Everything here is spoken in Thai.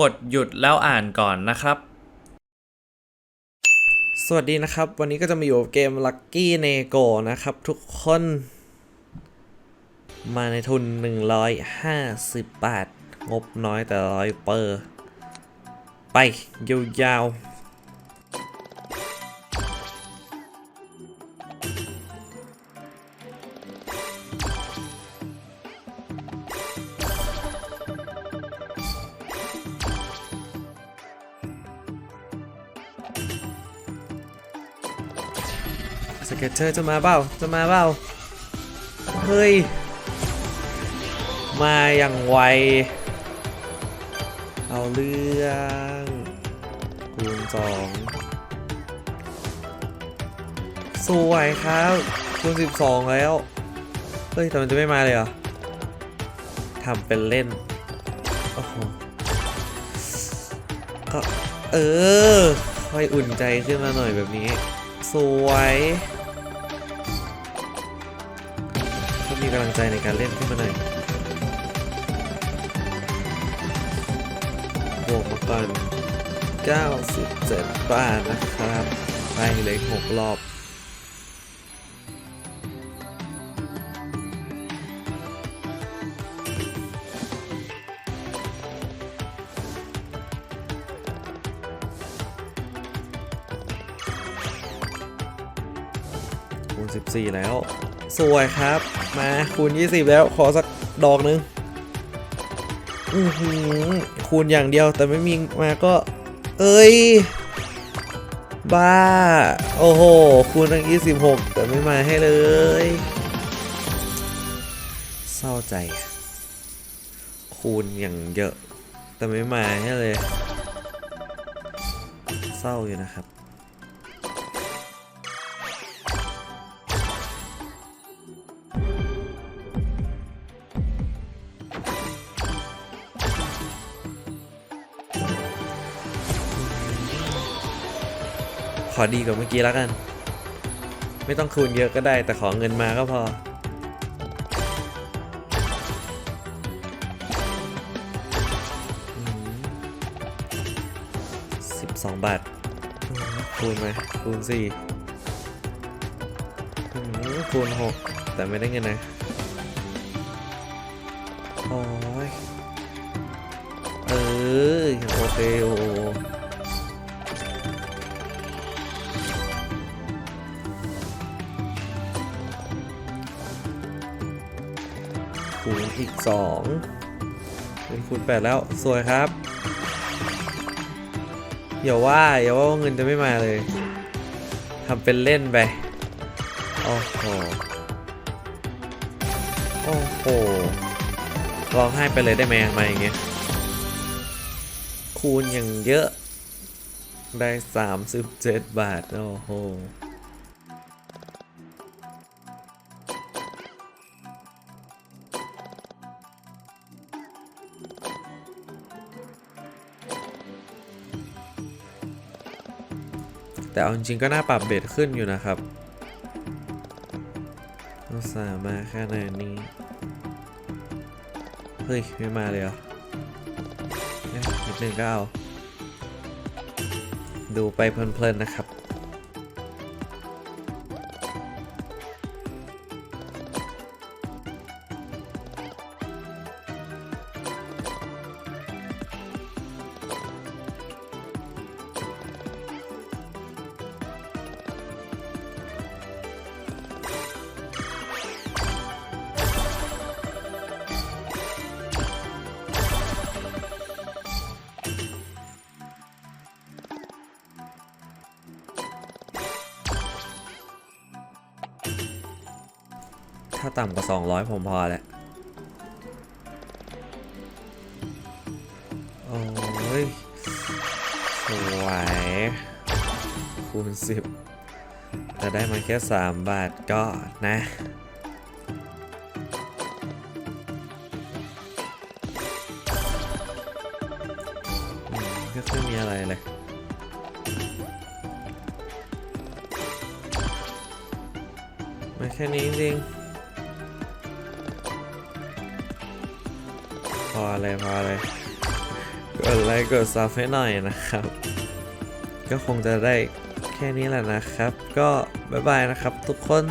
กดหยุดแล้วอ่านก่อนนะครับ สวัสดีนะครับ วันนี้ก็จะมาอยู่กับเกม Lucky Nego นะครับ ทุกคน มาในทุน 150 บาท งบน้อยแต่ร้อยเปอร์ ไป ยาวๆ สเก็ตเชอร์จะมาเปล่าจะมาเปล่าเฮ้ย มาอย่างไว เอาเรื่องคูณสองสวยครับคูณสิบสองแล้ว เฮ้ย แต่มันจะไม่มาเลยเหรอทำเป็นเล่น โอ้โห ก็ เออ ค่อยอุ่นใจขึ้นมาหน่อยแบบนี้ สวย ก็มีกำลังใจในการเล่นขึ้นมาหน่อยบกมาก่อน97บาทนะครับ ไปเลย6รอบคูณ14 แล้ว สวยครับ มาคูณ 20 แล้วขอสักดอกหนึง อือหือคูณอย่างเดียวแต่ไม่มีมาก็ เอ้ย บ้า โอ้โห คูณตั้ง26 แต่ไม่มาให้เลย เศร้าใจ คูณอย่างเยอะ แต่ไม่มาให้เลย เศร้าอยู่นะครับ อดีกว่าเมื่อกี้แล้วกัน ไม่ต้องคูณเยอะก็ได้แต่ขอเงินมาก็พอสิบสองบาท คูณมคูณสี่คูณหกแต่ไม่ได้เงินนะ โอ้ย เออ โอเค โอ้ คูณอีกสองเป็นคูณแปดแล้ว สวยครับ อย่าว่าอย่าว่าเงินจะไม่มาเลยทำเป็นเล่นไป โอ้โห โอ้โหร้องไห้ไปเลยได้ไหมมาอย่างเงี้ย คูณอย่างเยอะได้ 37 บาท โอ้โห แต่เอาจริงก็น่าปรับเบสขึ้นอยู่นะครับอุตส่าห์มาขนาดนี้ เฮ้ย ไม่มาเลยเหรอเอ๊ะนิดนึงก็เอา ดูไปเพลินๆนะครับ ถ้าต่ำกว่า 200 ผมพอแหละโอ้ย สวย คูณ 10 แต่ได้มาแค่ 3 บาทก็นะอืมไม่ค่อมีอะไรเลยมาแค่นี้จริง ออเลยพอเลยกดไลค์กดซับให้หน่อยนะครับ ก็คงจะได้แค่นี้แหละนะครับ ก็บ๊ายบายนะครับทุกคน